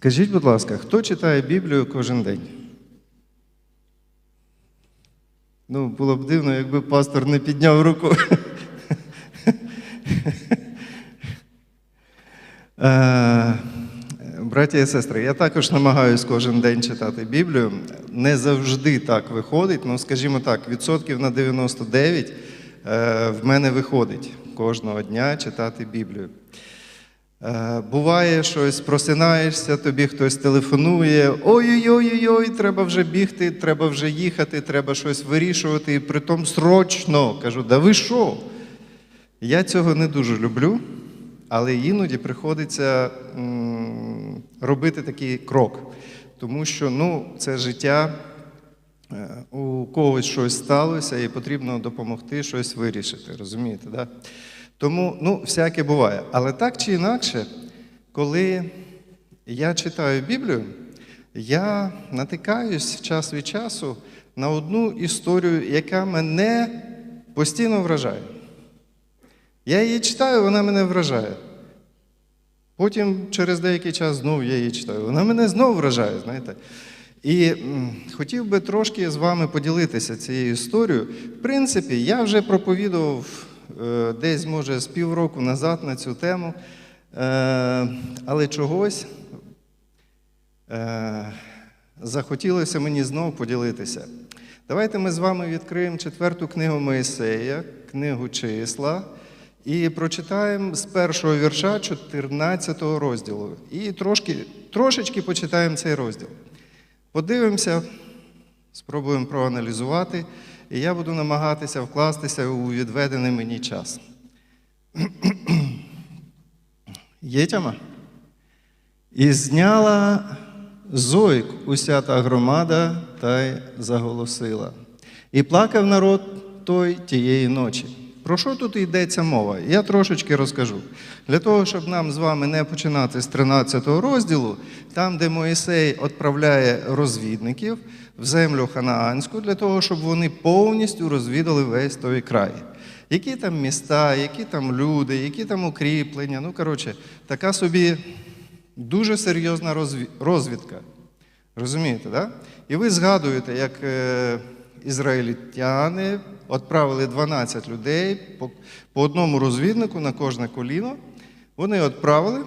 Скажіть, будь ласка, хто читає Біблію кожен день? Ну, було б дивно, якби пастор не підняв руку. Е, Браті і сестри, я також намагаюся кожен день читати Біблію. Не завжди так виходить, ну, скажімо так, відсотків на 99 е, в мене виходить кожного дня читати Біблію. Е, Буває щось, просинаєшся, тобі хтось телефонує. Ой-ой-ой, треба вже бігти, треба вже їхати, треба щось вирішувати, і притом срочно. Кажу, да ви що? Я цього не дуже люблю, але іноді приходиться робити такий крок. Тому що ну, це життя, е, у когось щось сталося, і потрібно допомогти щось вирішити. Розумієте? Да? Тому ну, всяке буває. Але так чи інакше, коли я читаю Біблію, я натикаюсь час від часу на одну історію, яка мене постійно вражає. Я її читаю, вона мене вражає. Потім через деякий час знову я її читаю. Вона мене знову вражає, знаєте. І хотів би трошки з вами поділитися цією історією. В принципі, я вже проповідував десь, може, з півроку назад на цю тему, е, але чогось е, захотілося мені знову поділитися. Давайте ми з вами відкриємо четверту книгу Моїсея, книгу числа, і прочитаємо з першого вірша 14 розділу. І трошки, трошечки почитаємо цей розділ. Подивимося, спробуємо проаналізувати, і я буду намагатися вкластися у відведений мені час. Є тяма? І зняла зойк уся та громада та й заголосила. І плакав народ той тієї ночі. Про що тут йдеться мова? Я трошечки розкажу. Для того, щоб нам з вами не починати з 13 розділу, там, де Моїсей відправляє розвідників в землю Ханаанську, для того, щоб вони повністю розвідали весь той край. Які там міста, які там люди, які там укріплення. Ну, коротше, така собі дуже серйозна розвідка. Розумієте, да? І ви згадуєте, як е, ізраїльтяни відправили 12 людей по, по одному розвіднику на кожне коліно. Вони відправили,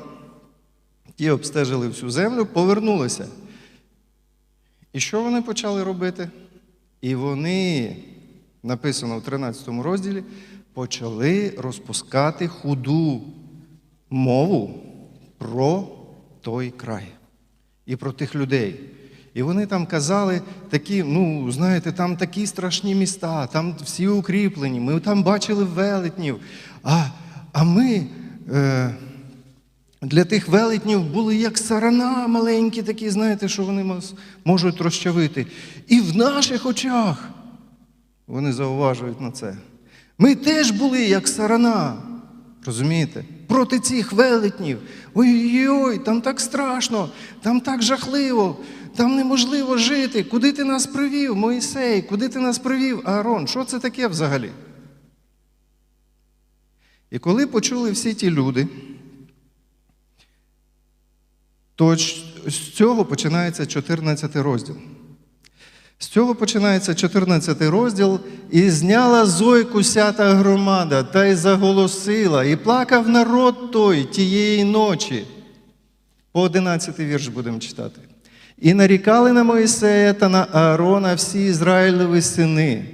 ті обстежили всю землю, повернулися. І що вони почали робити? І вони, написано в 13 розділі, почали розпускати худу мову про той край і про тих людей. І вони там казали такі, ну, знаєте, там такі страшні міста, там всі укріплені, ми там бачили велетнів. А, а ми е, для тих велетнів були як сарана маленькі, такі, знаєте, що вони можуть розчавити. І в наших очах вони зауважують на це. Ми теж були як сарана. Розумієте? Проти цих велетнів. Ой-ой-ой, там так страшно, там так жахливо, там неможливо жити. Куди ти нас привів, Моїсей? Куди ти нас привів, Аарон? Що це таке взагалі? І коли почули всі ті люди, то з цього починається 14 розділ. З цього починається 14 розділ, і зняла зойку сята громада, та й заголосила, і плакав народ той тієї ночі. По 11 вірш будемо читати. І нарікали на Моїсея та на Аарона всі Ізраїлеві сини.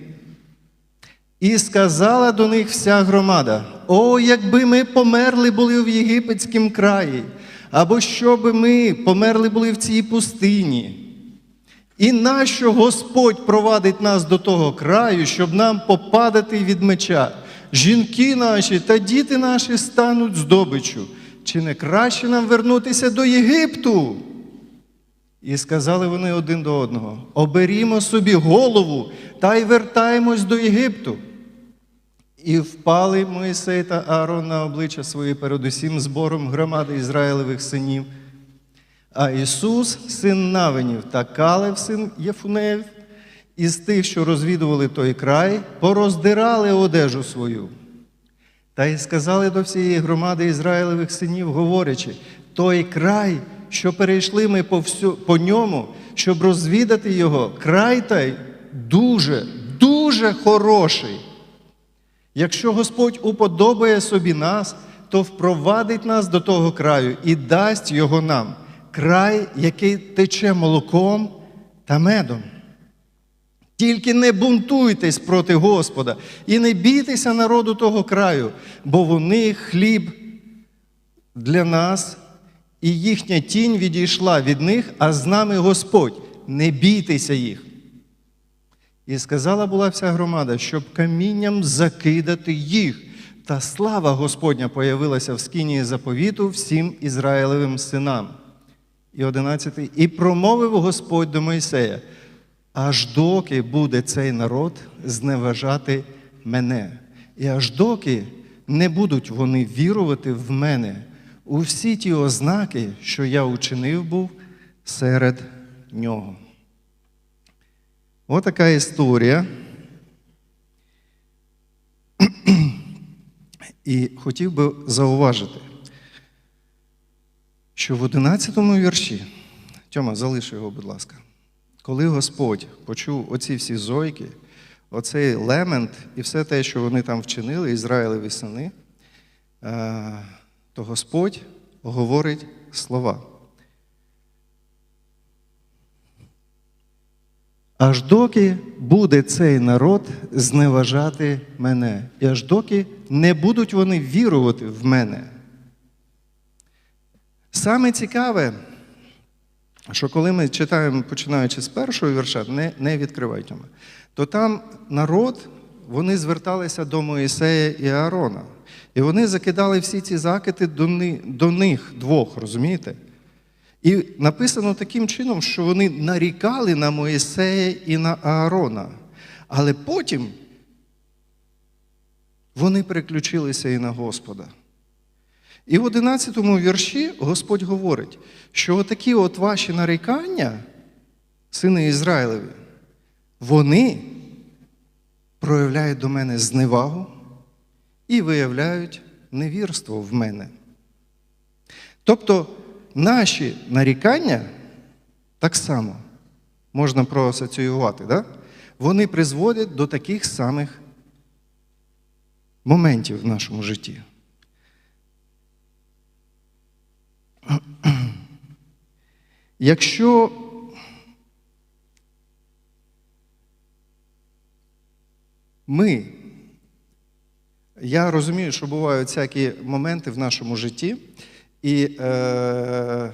І сказала до них вся громада: О, якби ми померли були в єгипетському краї, або щоби ми померли були в цій пустині. І нащо Господь провадить нас до того краю, щоб нам попадати від меча? Жінки наші та діти наші стануть здобиччю. Чи не краще нам вернутися до Єгипту? І сказали вони один до одного: оберімо собі голову та й вертаємось до Єгипту. І впали Моїсей та Аарон на обличчя свої перед усім збором громади Ізраїлевих синів. А Ісус, син Навинів та Калев, син Єфунеїв, із тих, що розвідували той край, пороздирали одежу свою. Та й сказали до всієї громади Ізраїлевих синів, говорячи: той край що перейшли ми по, всю, по ньому, щоб розвідати його, край той дуже, дуже хороший. Якщо Господь уподобає собі нас, то впровадить нас до того краю і дасть його нам, край, який тече молоком та медом. Тільки не бунтуйтесь проти Господа і не бійтеся народу того краю, бо вони хліб для нас, і їхня тінь відійшла від них, а з нами Господь. Не бійтеся їх. І сказала була вся громада, щоб камінням закидати їх. Та слава Господня появилася в скинії заповіту всім Ізраїлевим синам. І одинадцятий. І промовив Господь до Мойсея, аж доки буде цей народ зневажати мене, і аж доки не будуть вони вірувати в мене у всі ті ознаки, що я учинив був серед нього. Отака історія. І хотів би зауважити, що в 11 вірші, Тьома, залиши його, будь ласка, коли Господь почув оці всі зойки, оцей лемент і все те, що вони там вчинили, Ізраїлеві сини, е, то Господь говорить слова. Аж доки буде цей народ зневажати мене, і аж доки не будуть вони вірувати в мене. Саме цікаве, що коли ми читаємо, починаючи з першого вірша, не, не відкривайте, то там народ, вони зверталися до Моїсея і Аарона. І вони закидали всі ці закити до, ни, до них двох, розумієте? І написано таким чином, що вони нарікали на Моїсея і на Аарона. Але потім вони переключилися і на Господа. І в 11 вірші Господь говорить, що отакі от ваші нарікання, сини Ізраїлеві, вони проявляють до мене зневагу і виявляють невірство в мене. Тобто, наші нарікання так само можна проасоціювати, да? вони призводять до таких самих моментів в нашому житті. Якщо ми, я розумію, що бувають всякі моменти в нашому житті, і е,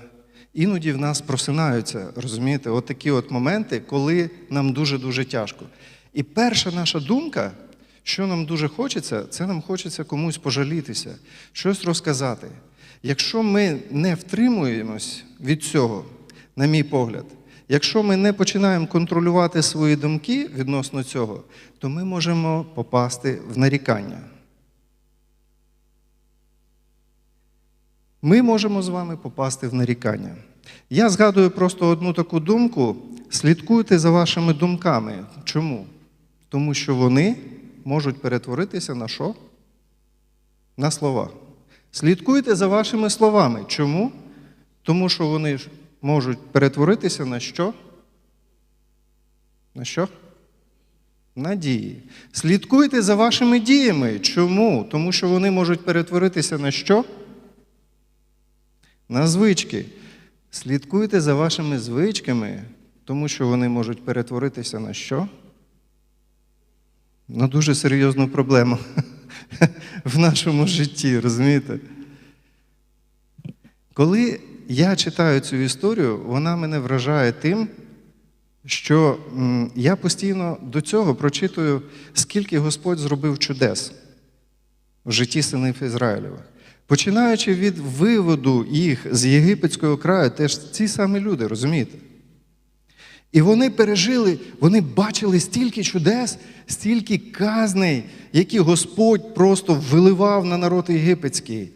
іноді в нас просинаються, розумієте, от такі от моменти, коли нам дуже-дуже тяжко. І перша наша думка, що нам дуже хочеться, це нам хочеться комусь пожалітися, щось розказати. Якщо ми не втримуємось від цього, на мій погляд, якщо ми не починаємо контролювати свої думки відносно цього, то ми можемо попасти в нарікання. Ми можемо з вами попасти в нарікання. Я згадую просто одну таку думку: слідкуйте за вашими думками. Чому? Тому що вони можуть перетворитися на що? На слова. Слідкуйте за вашими словами. Чому? Тому що вони можуть перетворитися на що? На що? На дії. Слідкуйте за вашими діями. Чому? Тому що вони можуть перетворитися на що? На звички. Слідкуйте за вашими звичками, тому що вони можуть перетворитися на що? На дуже серйозну проблему в нашому житті, розумієте? Коли я читаю цю історію, вона мене вражає тим, що я постійно до цього прочитую, скільки Господь зробив чудес в житті синів Ізраїлєвих. Починаючи від виводу їх з єгипетського краю, теж ці самі люди, розумієте? І вони пережили, вони бачили стільки чудес, стільки казней, які Господь просто виливав на народ єгипетський.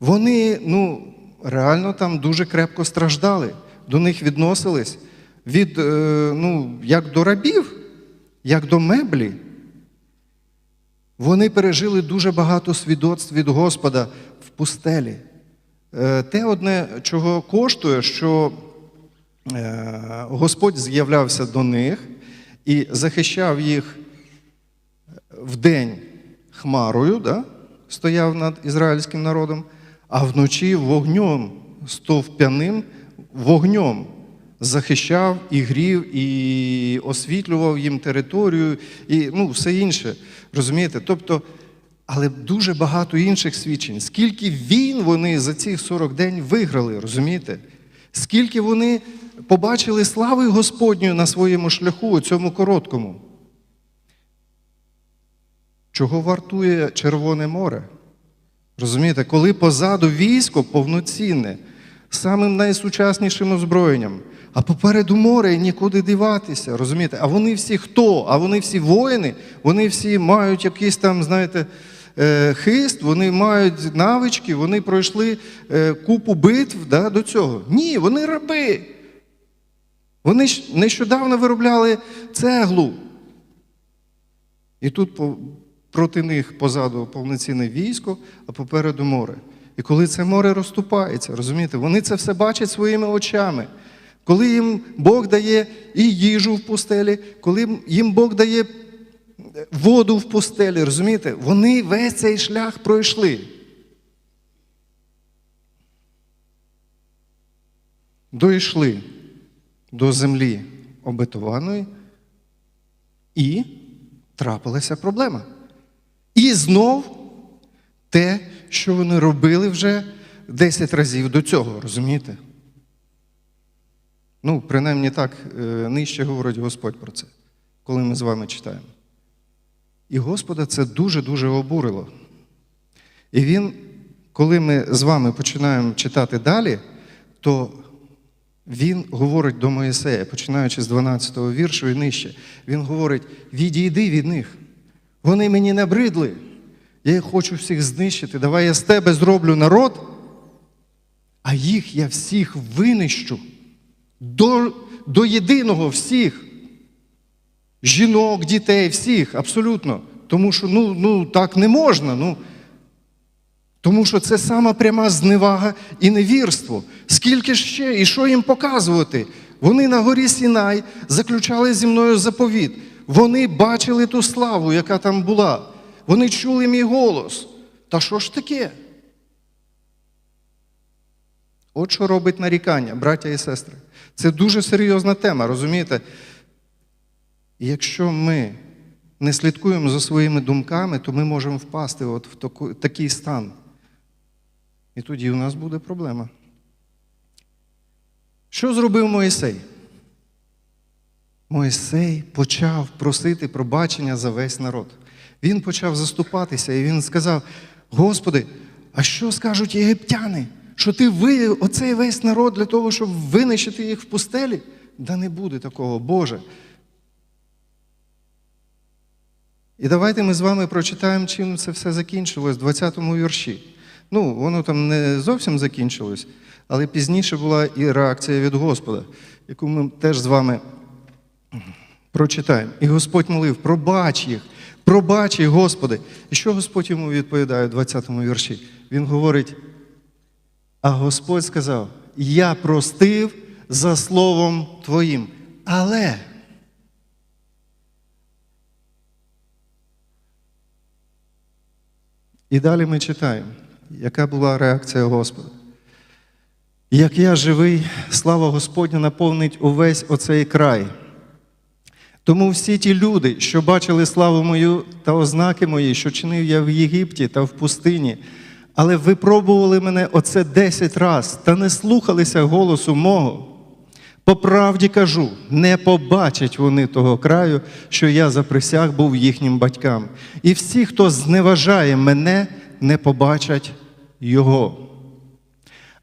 Вони, ну, реально там дуже крепко страждали, до них відносились від, ну, як до рабів, як до меблі. Вони пережили дуже багато свідоцтв від Господа в пустелі. е, те одне, чого коштує, що е, Господь з'являвся до них і захищав їх вдень хмарою, да? стояв над ізраїльським народом, а вночі вогнем, стовп'яним вогнем захищав і грів, і освітлював їм територію, і ну, все інше. Розумієте? Тобто, але дуже багато інших свідчень. Скільки війн вони за цих 40 день виграли, розумієте? Скільки вони побачили слави Господньої на своєму шляху, у цьому короткому. Чого вартує Червоне море? Розумієте, коли позаду військо повноцінне, самим найсучаснішим озброєнням, а попереду море і нікуди диватися, розумієте? А вони всі хто? А вони всі воїни, вони всі мають якийсь там, знаєте, е, хист, вони мають навички, вони пройшли е, купу битв да, до цього. Ні, вони раби. Вони ж нещодавно виробляли цеглу. І тут проти них позаду повноцінне військо, а попереду море. І коли це море розступається, розумієте, вони це все бачать своїми очами. Коли їм Бог дає і їжу в пустелі, коли їм Бог дає воду в пустелі, розумієте, вони весь цей шлях пройшли. Дійшли до землі обетованої, і трапилася проблема. І знов те, що вони робили вже 10 разів до цього, розумієте? Ну, принаймні так е, нижче говорить Господь про це, коли ми з вами читаємо. І Господа це дуже-дуже обурило. І він, коли ми з вами починаємо читати далі, то він говорить до Моїсея, починаючи з 12-го віршу і нижче. Він говорить: відійди від них. Вони мені набридли. Я їх хочу всіх знищити. Давай я з тебе зроблю народ, а їх я всіх винищу до, до єдиного всіх. Жінок, дітей, всіх, абсолютно. Тому що ну, ну, так не можна. Ну, тому що це сама пряма зневага і невірство. Скільки ще і що їм показувати? Вони на горі Сінай заключали зі мною заповіт. Вони бачили ту славу, яка там була. Вони чули мій голос. Та що ж таке? От що робить нарікання, браття і сестри. Це дуже серйозна тема, розумієте? Якщо ми не слідкуємо за своїми думками, то ми можемо впасти от в такий стан. І тоді у нас буде проблема. Що зробив Моїсей? Моїсей почав просити пробачення за весь народ. Він почав заступатися і він сказав: Господи, а що скажуть єгиптяни? Що ти вивів оцей весь народ для того, щоб винищити їх в пустелі? Да не буде такого, Боже. І давайте ми з вами прочитаємо, чим це все закінчилось в 20-му вірші. Ну, воно там не зовсім закінчилось, але пізніше була і реакція від Господа, яку ми теж з вами прочитаємо. І Господь молив, пробач їх, пробач їх, Господи. І що Господь йому відповідає в 20-му вірші? Він говорить, а Господь сказав: Я простив за словом Твоїм. Але І далі ми читаємо, яка була реакція Господа. Як я живий, слава Господня наповнить увесь оцей край. Тому всі ті люди, що бачили славу мою та ознаки мої, що чинив я в Єгипті та в пустині, але випробували мене оце десять раз та не слухалися голосу мого. По правді кажу, не побачать вони того краю, що я заприсяг був їхнім батькам. І всі, хто зневажає мене, не побачать його.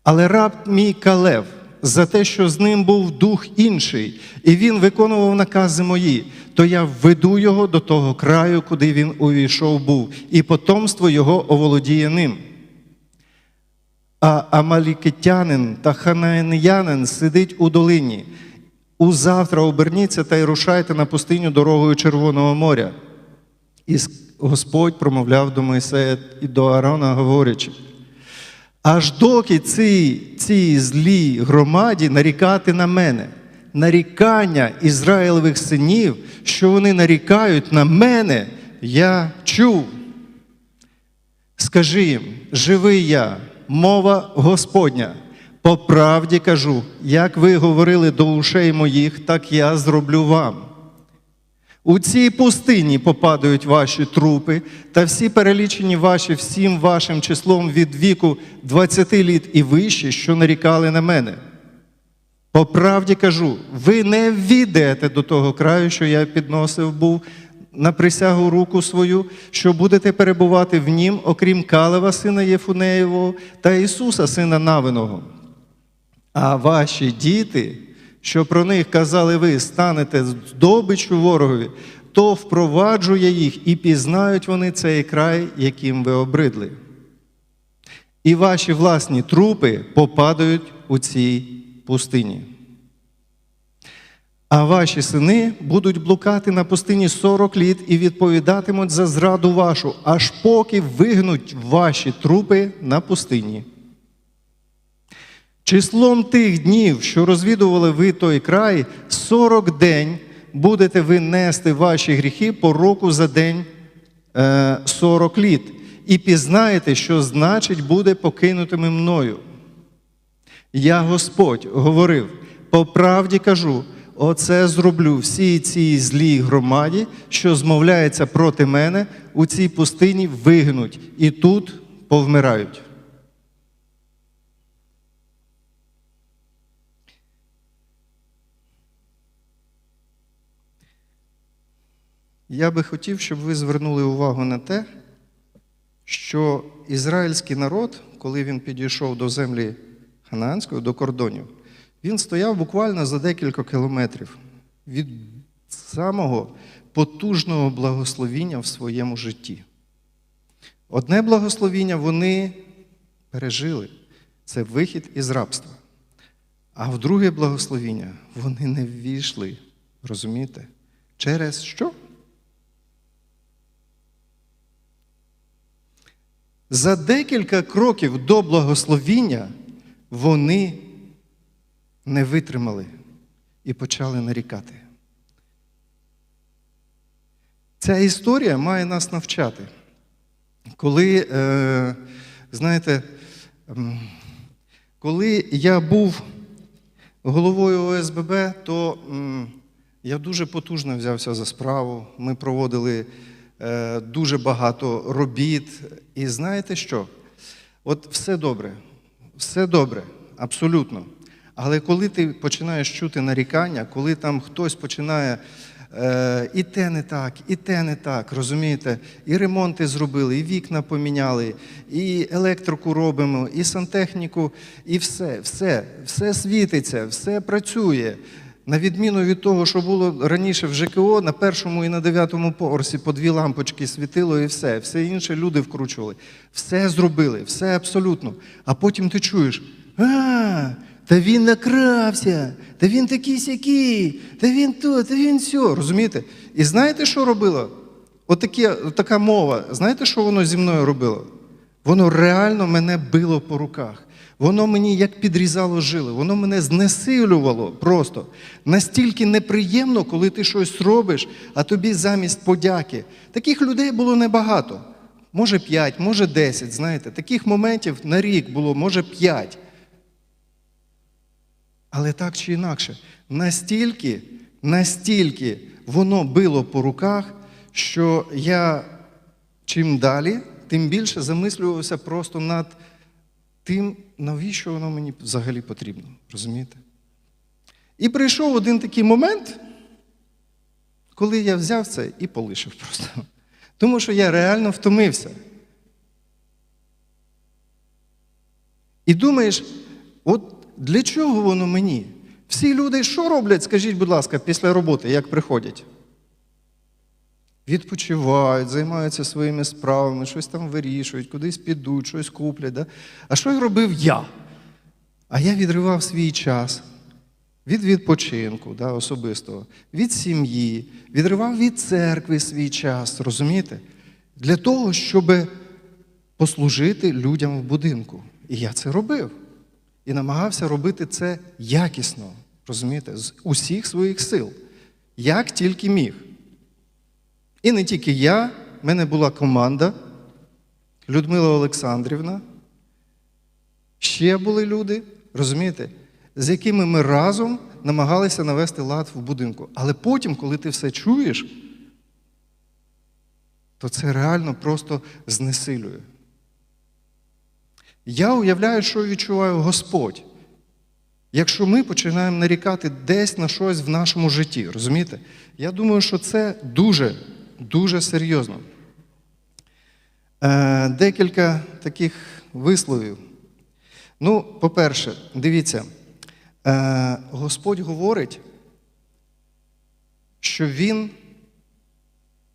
Але раб мій Калев за те, що з ним був дух інший, і він виконував накази мої, то я введу його до того краю, куди він увійшов був, і потомство його оволодіє ним. А амалікитянин та ханаянин сидить у долині. Узавтра оберніться та й рушайте на пустиню дорогою Червоного моря. І Господь промовляв до Мойсея і до Аарона, говорячи: аж доки цій, цій злій громаді нарікати на мене. Нарікання Ізраїлевих синів, що вони нарікають на мене, я чув. Скажи їм, живий я, мова Господня. По правді кажу, як ви говорили до ушей моїх, так я зроблю вам. У цій пустині попадають ваші трупи, та всі перелічені ваші всім вашим числом від віку 20 літ і вище, що нарікали на мене. По правді кажу, ви не війдете до того краю, що я підносив був на присягу руку свою, що будете перебувати в нім, окрім Калева, сина Єфунеєвого, та Ісуса, сина Навиного. А ваші діти, що про них казали ви, станете здобиччю ворогові, то впроваджу я їх, і пізнають вони цей край, яким ви обридли. І ваші власні трупи попадають у цій пустині. А ваші сини будуть блукати на пустині 40 літ і відповідатимуть за зраду вашу, аж поки вигнуть ваші трупи на пустині. Числом тих днів, що розвідували ви той край, 40 день будете ви нести ваші гріхи по року за день е, 40 літ, і пізнаєте, що значить буде покинутими мною. Я Господь говорив, по правді кажу, оце зроблю всій цій злій громаді, що змовляється проти мене, у цій пустині вигнуть і тут повмирають. Я би хотів, щоб ви звернули увагу на те, що ізраїльський народ, коли він підійшов до землі Ханаанської, до кордонів, він стояв буквально за декілька кілометрів від самого потужного благословіння в своєму житті. Одне благословіння вони пережили це вихід із рабства. А в друге благословіння вони не ввійшли, розумієте? Через що? За декілька кроків до благословіння вони не витримали і почали нарікати. Ця історія має нас навчати. Коли, е, знаєте, коли я був головою ОСББ, то я дуже потужно взявся за справу. Ми проводили дуже багато робіт. І знаєте що? От все добре, все добре, абсолютно. Але коли ти починаєш чути нарікання, коли там хтось починає е, і те не так, і те не так, розумієте, і ремонти зробили, і вікна поміняли, і електрику робимо, і сантехніку, і все, все, все світиться, все працює. На відміну від того, що було раніше в ЖКО, на першому і на дев'ятому поверсі по дві лампочки світило і все. Все інше люди вкручували. Все зробили, все абсолютно. А потім ти чуєш, а, та він накрався, та він такий сякий, та він то, та він сьо. Розумієте? І знаєте, що робило? Отакі, така мова, знаєте, що воно зі мною робило? Воно реально мене било по руках. Воно мені як підрізало жили, воно мене знесилювало просто. Настільки неприємно, коли ти щось робиш, а тобі замість подяки. Таких людей було небагато. Може 5, може 10, знаєте. Таких моментів на рік було, може 5. Але так чи інакше, настільки, настільки воно било по руках, що я чим далі, тим більше замислювався просто над тим, навіщо воно мені взагалі потрібно. Розумієте? І прийшов один такий момент, коли я взяв це і полишив просто. Тому що я реально втомився. І думаєш, от для чого воно мені? Всі люди що роблять, скажіть, будь ласка, після роботи, як приходять? Відпочивають, займаються своїми справами, щось там вирішують, кудись підуть, щось куплять. Да? А що робив я? А я відривав свій час від відпочинку да, особистого, від сім'ї, відривав від церкви свій час, розумієте? Для того, щоб послужити людям в будинку. І я це робив. І намагався робити це якісно, розумієте, з усіх своїх сил, як тільки міг. І не тільки я, в мене була команда, Людмила Олександрівна, ще були люди, розумієте, з якими ми разом намагалися навести лад в будинку. Але потім, коли ти все чуєш, то це реально просто знесилює. Я уявляю, що відчуває Господь. Якщо ми починаємо нарікати десь на щось в нашому житті, розумієте? Я думаю, що це дуже, дуже серйозно. Е, декілька таких висловів. Ну, по-перше, дивіться, е, Господь говорить, що Він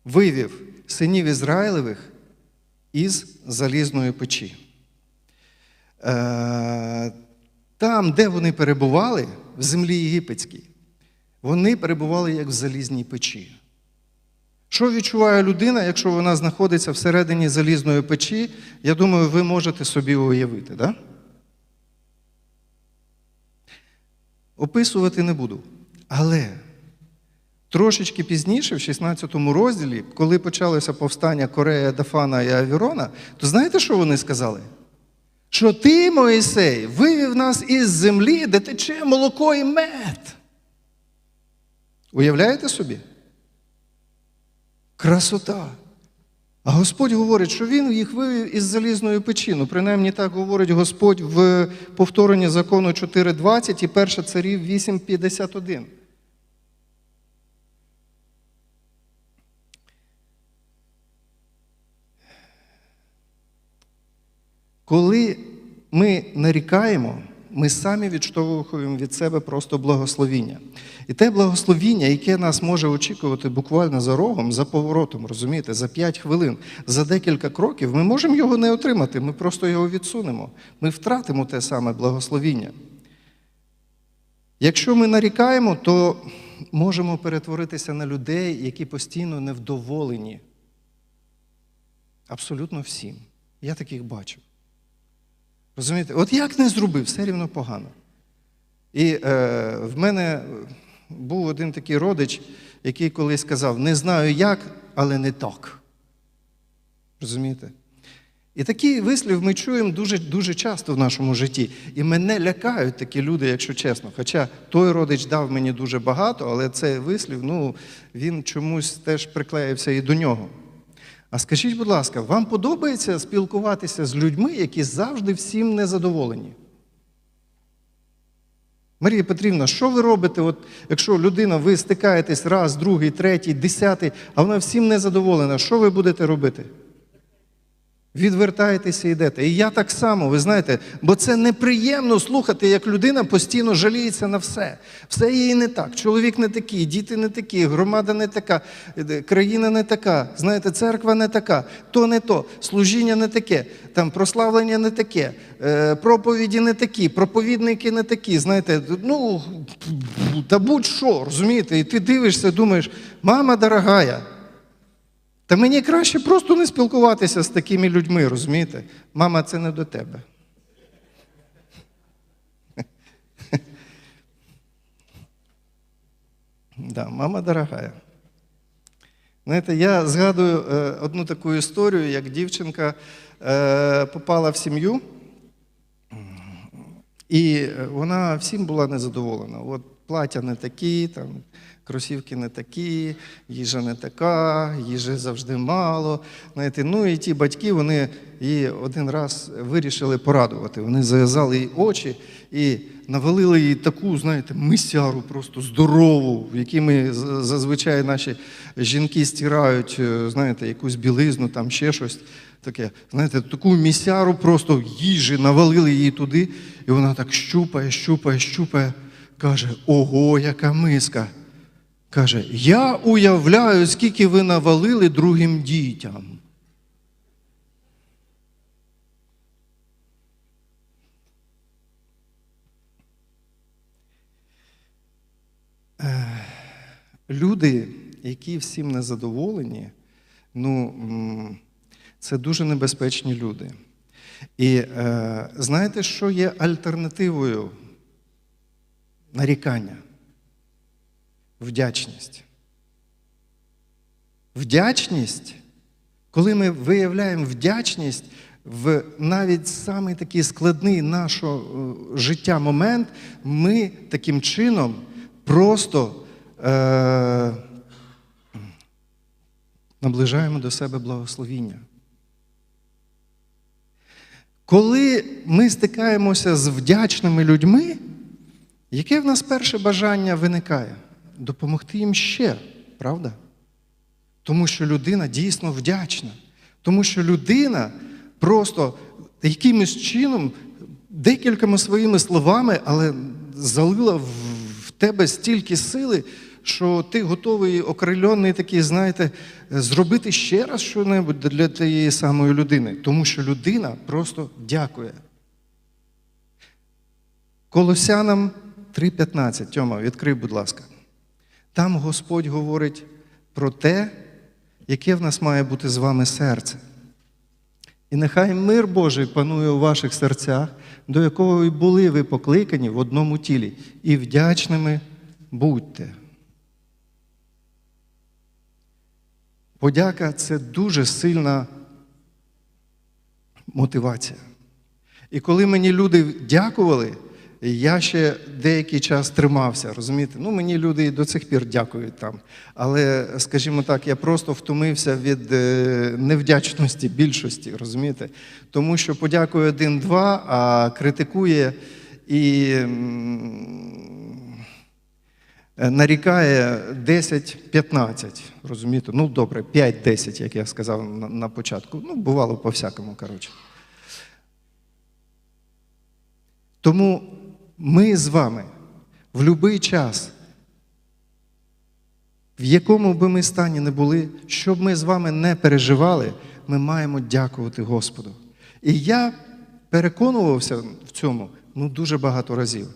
вивів синів Ізраїлевих із залізної печі. Е, Там, де вони перебували, в землі єгипетській, вони перебували як в залізній печі. Що відчуває людина, якщо вона знаходиться всередині залізної печі, я думаю, ви можете собі уявити, да? Описувати не буду. Але трошечки пізніше, в 16 розділі, коли почалося повстання Корея, Дафана і Авірона, то знаєте, що вони сказали? Що ти, Моїсей, вивів нас із землі, де тече молоко і мед. Уявляєте собі? Красота. А Господь говорить, що Він їх вивів із залізної печі. Ну, принаймні так говорить Господь в повторенні закону 4.20 і 1 царів 8.51. Коли ми нарікаємо, ми самі відштовхуємо від себе просто благословіння. І те благословіння, яке нас може очікувати буквально за рогом, за поворотом, розумієте, за 5 хвилин, за декілька кроків, ми можемо його не отримати, ми просто його відсунемо. Ми втратимо те саме благословіння. Якщо ми нарікаємо, то можемо перетворитися на людей, які постійно невдоволені. Абсолютно всім. Я таких бачу. Розумієте, от як не зробив, все рівно погано. І е, в мене був один такий родич, який колись сказав: не знаю як, але не так. Розумієте? І такий вислів ми чуємо дуже дуже часто в нашому житті. І мене лякають такі люди, якщо чесно. Хоча той родич дав мені дуже багато, але цей вислів, ну, він чомусь теж приклеївся і до нього. А скажіть, будь ласка, вам подобається спілкуватися з людьми, які завжди всім незадоволені? Марія Петрівна, що ви робите, от, якщо людина, ви стикаєтесь раз, другий, третій, десятий, а вона всім незадоволена, що ви будете робити? Відвертаєтеся і йдете. І я так само, ви знаєте, бо це неприємно слухати, як людина постійно жаліється на все. Все їй не так. Чоловік не такий, діти не такі, громада не така, країна не така, знаєте, церква не така, то не то, служіння не таке, там прославлення не таке, е, проповіді не такі, проповідники не такі. Знаєте, ну та будь-що, розумієте, і ти дивишся, думаєш, мама дорогая. Та мені краще просто не спілкуватися з такими людьми, розумієте? Мама, це не до тебе. Да, мама дорогая. Знаєте, я згадую е, одну таку історію, як дівчинка е, попала в сім'ю, і вона всім була незадоволена. От плаття не такі, там, кросівки не такі, їжа не така, їжі завжди мало. Знаєте, Ну і ті батьки вони її один раз вирішили порадувати. Вони зав'язали їй очі і навалили їй таку, знаєте, мисяру, просто здорову, в якій ми зазвичай наші жінки стирають, е, знаєте, якусь білизну, там ще щось. Таке, знаєте, таку місяру просто їжі навалили її туди, і вона так щупає, щупає, щупає, каже: Ого, яка миска! Каже, я уявляю, скільки ви навалили другим дітям. Люди, які всім незадоволені, ну, це дуже небезпечні люди. І е, знаєте, що є альтернативою нарікання? Вдячність. Вдячність, коли ми виявляємо вдячність в навіть самий такий складний нашого е, життя момент, ми таким чином просто е, наближаємо до себе благословіння. Коли ми стикаємося з вдячними людьми, яке в нас перше бажання виникає? Допомогти їм ще, правда? Тому що людина дійсно вдячна. Тому що людина просто якимось чином, декількома своїми словами, але залила в тебе стільки сили, що ти готовий окрильонний такий, знаєте, зробити ще раз щось для тієї самої людини. Тому що людина просто дякує. Колосянам 3.15. Тьома, відкрий, будь ласка. Там Господь говорить про те, яке в нас має бути з вами серце. І нехай мир Божий панує у ваших серцях, до якого і були ви покликані в одному тілі, і вдячними будьте. Подяка це дуже сильна мотивація. І коли мені люди дякували, я ще деякий час тримався, розумієте? Ну, мені люди і до цих пір дякують там. Але, скажімо так, я просто втомився від е, невдячності більшості, розумієте? Тому що подякує один-два, а критикує і е, нарікає 10-15, розумієте? Ну, добре, 5-10, як я сказав на, на початку. Ну, бувало по-всякому, коротше. Тому ми з вами в будь-який час, в якому би ми стані не були, щоб ми з вами не переживали, ми маємо дякувати Господу. І я переконувався в цьому ну, дуже багато разів.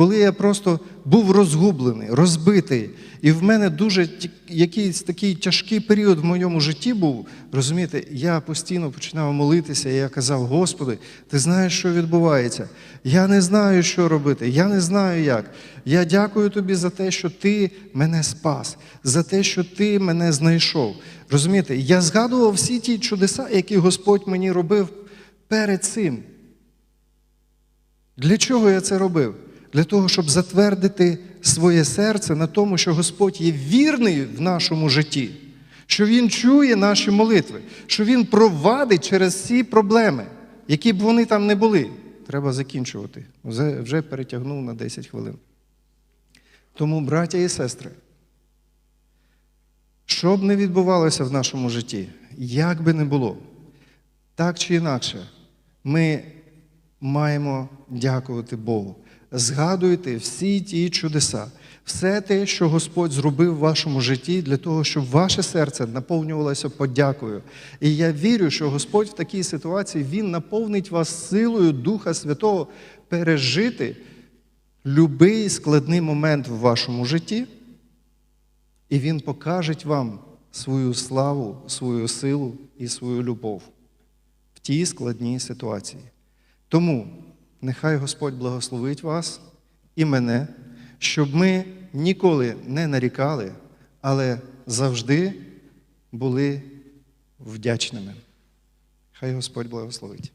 Коли я просто був розгублений, розбитий, і в мене дуже якийсь такий тяжкий період в моєму житті був, розумієте, я постійно починав молитися, і я казав: Господи, ти знаєш, що відбувається? Я не знаю, що робити, я не знаю як. Я дякую тобі за те, що ти мене спас, за те, що ти мене знайшов. Розумієте, я згадував всі ті чудеса, які Господь мені робив перед цим. Для чого я це робив? Для того, щоб затвердити своє серце на тому, що Господь є вірний в нашому житті, що Він чує наші молитви, що Він провадить через всі проблеми, які б вони там не були. Треба закінчувати. Вже, перетягнув на 10 хвилин. Тому, браття і сестри, що б не відбувалося в нашому житті, як би не було, так чи інакше, ми маємо дякувати Богу. Згадуйте всі ті чудеса, все те, що Господь зробив в вашому житті, для того, щоб ваше серце наповнювалося подякою. І я вірю, що Господь в такій ситуації Він наповнить вас силою Духа Святого пережити будь-який складний момент в вашому житті, і Він покаже вам свою славу, свою силу і свою любов в тій складній ситуації. Тому нехай Господь благословить вас і мене, щоб ми ніколи не нарікали, але завжди були вдячними. Хай Господь благословить.